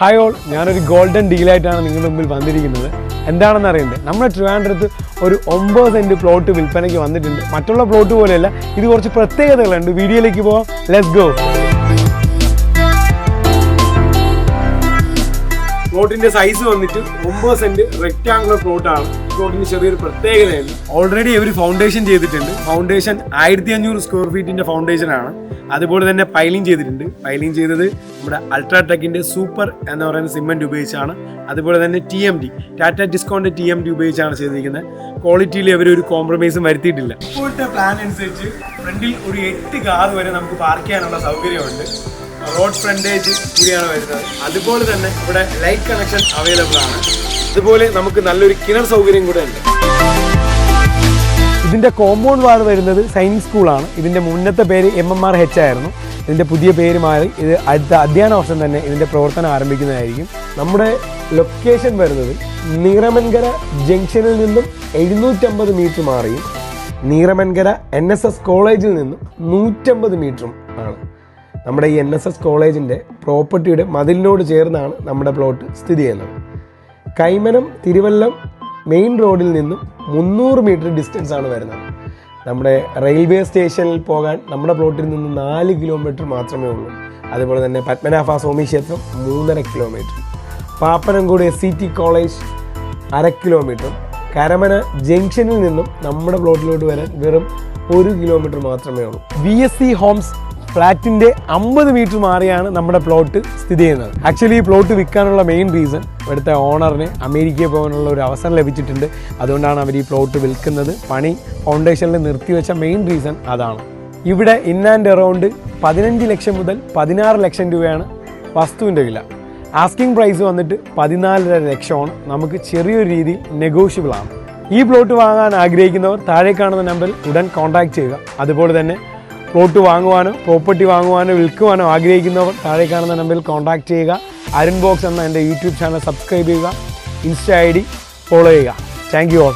Hi all ഞാനൊരു golden ഡീലായിട്ടാണ് നിങ്ങളുടെ മുമ്പിൽ വന്നിരിക്കുന്നത്. എന്താണെന്ന് അറിയണ്ടേ? നമ്മുടെ ട്രിവാൻഡ്രത്ത് ഒരു ഒമ്പത് സെന്റ് പ്ലോട്ട് വിൽപ്പനയ്ക്ക് വന്നിട്ടുണ്ട്. മറ്റുള്ള പ്ലോട്ട് പോലെയല്ല ഇത് കുറച്ച് പ്രത്യേകതകളുണ്ട്. വീഡിയോയിലേക്ക് പോവാം. ലെറ്റ്സ് ഗോ പ്ലോട്ടിന്റെ സൈസ് വന്നിട്ട് ഒമ്പത് സെന്റ് റെക്റ്റാങ്കുലർ പ്ലോട്ടാണ് പ്ലോട്ടിന് ചെറിയൊരു പ്രത്യേകതയുണ്ട് ഓൾറെഡി ഇവർ ഫൗണ്ടേഷൻ ചെയ്തിട്ടുണ്ട്. ഫൗണ്ടേഷൻ ആയിരത്തി അഞ്ഞൂറ് സ്ക്വയർ ഫീറ്റിന്റെ ഫൗണ്ടേഷൻ ആണ്. അതുപോലെ തന്നെ പൈലിംഗ് ചെയ്തിട്ടുണ്ട്. പൈലിംഗ് ചെയ്തത് നമ്മുടെ അൾട്രാടെക്കിന്റെ സൂപ്പർ എന്ന് പറയുന്ന സിമെന്റ് ഉപയോഗിച്ചാണ്. അതുപോലെ തന്നെ T M D Tata discount T M D ഉപയോഗിച്ചാണ് ചെയ്തിരിക്കുന്നത്. ക്വാളിറ്റിയിൽ അവർ ഒരു കോംപ്രമൈസും വരുത്തിയിട്ടില്ല. ഇപ്പോഴത്തെ പ്ലാൻ അനുസരിച്ച് ഫ്രണ്ടിൽ ഒരു എട്ട് കാർ വരെ നമുക്ക് പാർക്ക് ചെയ്യാനുള്ള സൗകര്യമുണ്ട്. റോഡ് ഫ്രണ്ടേജ് കൂടിയാണ് വരുന്നത്. അതുപോലെ തന്നെ ഇവിടെ ലൈറ്റ് കണക്ഷൻ അവൈലബിൾ ആണ്. അതുപോലെ നമുക്ക് നല്ലൊരു കിണർ സൗകര്യം കൂടെ ഉണ്ട്. ഇതിന്റെ കോമ്പൗണ്ട് വാൾ വരുന്നത് സൈനിക് സ്കൂളാണ് ഇതിന്റെ മുന്നത്തെ പേര് എം എം ആർ എച്ച് ആയിരുന്നു. ഇതിന്റെ പുതിയ പേര് മാറി. ഇത് അടുത്ത അധ്യയന വർഷം തന്നെ ഇതിന്റെ പ്രവർത്തനം ആരംഭിക്കുന്നതായിരിക്കും. നമ്മുടെ ലൊക്കേഷൻ വരുന്നത് നീറമൻകര ജംഗ്ഷനിൽ നിന്നും എഴുന്നൂറ്റമ്പത് മീറ്റർ മാറിയും. നീറമൻകര എൻ എസ് എസ് കോളേജിൽ നിന്നും നൂറ്റമ്പത് മീറ്ററും ആണ്. നമ്മുടെ ഈ എൻ എസ് എസ് കോളേജിന്റെ പ്രോപ്പർട്ടിയുടെ മതിലിനോട് ചേർന്നാണ് നമ്മുടെ പ്ലോട്ട് സ്ഥിതി ചെയ്യുന്നത്. കൈമനം തിരുവല്ലം മെയിൻ റോഡിൽ നിന്നും മുന്നൂറ് മീറ്റർ ഡിസ്റ്റൻസ് ആണ് വരുന്നത്. നമ്മുടെ റെയിൽവേ സ്റ്റേഷനിൽ പോകാൻ നമ്മുടെ പ്ലോട്ടിൽ നിന്ന് നാല് കിലോമീറ്റർ മാത്രമേ ഉള്ളൂ. അതുപോലെ തന്നെ പത്മനാഭ സ്വാമി ക്ഷേത്രം മൂന്നര kilometre Pappanamcode S C T college അര കിലോമീറ്റർ കരമന ജംഗ്ഷനിൽ നിന്നും നമ്മുടെ പ്ലോട്ടിലോട്ട് വരാൻ വെറും ഒരു കിലോമീറ്റർ മാത്രമേ ഉള്ളൂ. വി എസ് സി ഹോംസ് ഫ്ലാറ്റിന്റെ അമ്പത് മീറ്റർ മാറിയാണ് നമ്മുടെ പ്ലോട്ട് സ്ഥിതി ചെയ്യുന്നത്. ആക്ച്വലി ഈ പ്ലോട്ട് വിൽക്കാനുള്ള മെയിൻ റീസൺ ഇവിടുത്തെ ഓണറിന് അമേരിക്കയിൽ പോകാനുള്ള ഒരു അവസരം ലഭിച്ചിട്ടുണ്ട്. അതുകൊണ്ടാണ് അവർ ഈ പ്ലോട്ട് വിൽക്കുന്നത്. പണി ഫൗണ്ടേഷനിൽ നിർത്തിവെച്ച മെയിൻ റീസൺ അതാണ്. ഇവിടെ ഇൻ ആൻഡ് എറൗണ്ട് പതിനഞ്ച് ലക്ഷം മുതൽ പതിനാറ് ലക്ഷം രൂപയാണ് വസ്തുവിന്റെ വില. ആസ്കിംഗ് പ്രൈസ് വന്നിട്ട് പതിനാലര ലക്ഷമാണ്. നമുക്ക് ചെറിയൊരു രീതിയിൽ നെഗോഷ്യബിൾ ആണ്. ഈ പ്ലോട്ട് വാങ്ങാൻ ആഗ്രഹിക്കുന്നവർ താഴെ കാണുന്ന നമ്പറിൽ ഉടൻ കോൺടാക്ട് ചെയ്യുക. അതുപോലെ തന്നെ പ്ലോട്ട് വാങ്ങുവാനോ പ്രോപ്പർട്ടി വാങ്ങുവാനോ വിൽക്കുവാനോ ആഗ്രഹിക്കുന്നവർ താഴെ കാണുന്ന നമ്പറിൽ കോൺടാക്ട് ചെയ്യുക. അരുൺ ബോക്സ് എന്ന എന്റെ യൂട്യൂബ് ചാനൽ സബ്സ്ക്രൈബ് ചെയ്യുക. ഇൻസ്റ്റ ഐ ഡി ഫോളോ ചെയ്യുക. Thank you all